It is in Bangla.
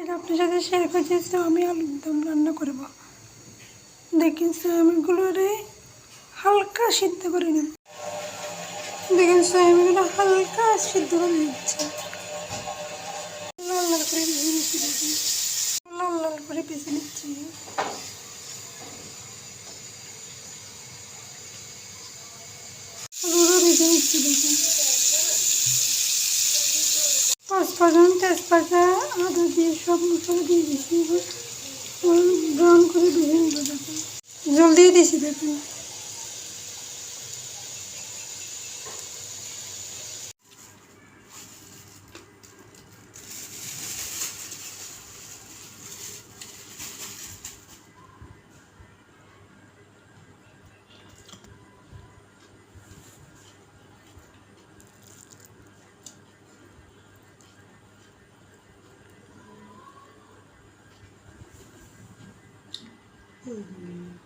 আজ আপনার সাথে শেয়ার করছি আমি আলুর দম রান্না করব। দেখেন সয়াবিনগুলোরে হালকা সিদ্ধ করে নেব। দেখেন সয়াবিনগুলো হালকা সিদ্ধ করে নিচ্ছে। লাল লাল করে নিচ্ছি লাল লাল করে ভেজে নিচ্ছি। নিচ্ছি, দেখেন। পাঁচফোড়ন তেজপাতা দিয়ে সব মশলা দিয়ে দিয়েছি। ব্রাউন করে ভেজে নেব দেখুন জল দিয়ে দিছি দেখুন। 嗯